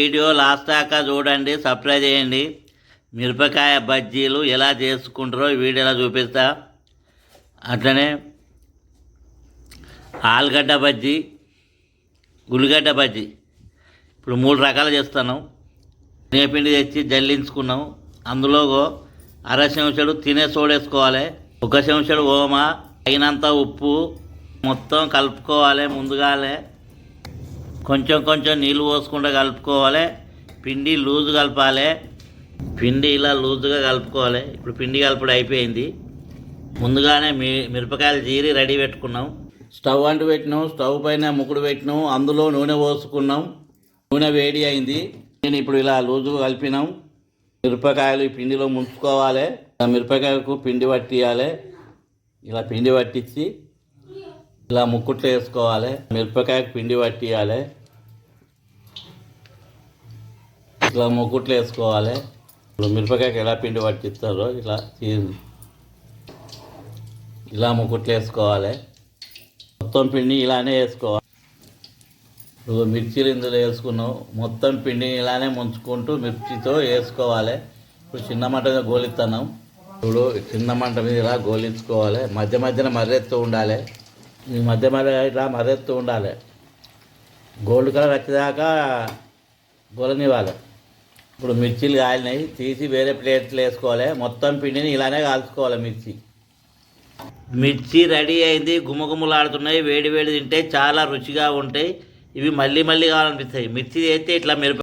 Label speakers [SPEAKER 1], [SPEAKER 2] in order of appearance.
[SPEAKER 1] Video last దాకా చూడండి subscribe చేయండి. మిరపకాయ బజ్జీలు ఎలా చేసుకుంటారో వీడియో వీడియోలో చూపిస్తా. అట్లనే ఆలుగడ్డ బజ్జీ ఉల్లిగడ్డ బజ్జీ. ఇప్పుడు మూడు రకాలు చేస్తాను నేపిండి తెచ్చి జల్లించుకున్నాం. అందులో అర చెంచాడు తినే సోడేసుకోవాలి ఒక చెంచాడు ఓమ తగినంత ఉప్పు మొత్తం కలుపుకోవాలి ముందుగాలే. కొంచెం కొంచెం నీళ్ళు పోసుకుంటూ కలుపుకోవాలి. పిండి లూజు కలపాలి. పిండి ఇలా లూజుగా కలుపుకోవాలి. ఇప్పుడు పిండి కలుపుడు అయిపోయింది. ముందుగానే మీ మిరపకాయలు జీరి రెడీ పెట్టుకున్నాం. స్టవ్ అంటు పెట్టినాం స్టవ్ పైన ముక్కుడు పెట్టినాం అందులో నూనె పోసుకున్నాం. నూనె వేడి అయింది. నేను ఇప్పుడు ఇలా లూజుగా కలిపినాం. మిరపకాయలు ఈ పిండిలో ముంచుకోవాలి. ఆ మిరపకాయలకు పిండి పట్టియాలి. ఇలా పిండి పట్టించి ఇలా ముక్కుట్లు వేసుకోవాలి మిరపకాయకు పిండి పట్టియాలి. ఇట్లా ముక్కుట్లు వేసుకోవాలి. ఇప్పుడు మిరపకాయకి ఎలా పిండి పట్టిస్తారో ఇలా తీ- ఇలా ముక్కుట్లు వేసుకోవాలి. మొత్తం పిండి ఇలానే వేసుకోవాలి. ఇప్పుడు మిర్చీలు ఇందులో వేసుకున్నాం. మొత్తం పిండిని ఇలానే ముంచుకుంటూ మిర్చితో వేసుకోవాలి. ఇప్పుడు చిన్న మంట మీద గోలిస్తున్నాం. ఇప్పుడు చిన్న మంట మీద ఇలా గోలించుకోవాలి. మధ్య మధ్యన మర్రెత్తు ఉండాలి. ఈ మధ్య మధ్య ఇట్లా మర్రెత్తు ఉండాలి. గోల్డ్ కలర్ వచ్చేదాకా గోలనివ్వాలి. ఇప్పుడు మిర్చీలు కాలినాయి తీసి వేరే ప్లేట్లు వేసుకోవాలి. మొత్తం పిండిని ఇలానే కాల్చుకోవాలి మిర్చి. మిర్చి రెడీ అయింది గుమగుమలాడుతున్నాయి వేడి వేడి తింటే చాలా రుచిగా ఉంటాయి. ఇవి మళ్ళీ మళ్ళీ కావాలనిపిస్తాయి. మిర్చి అయితే ఇట్లా మిరప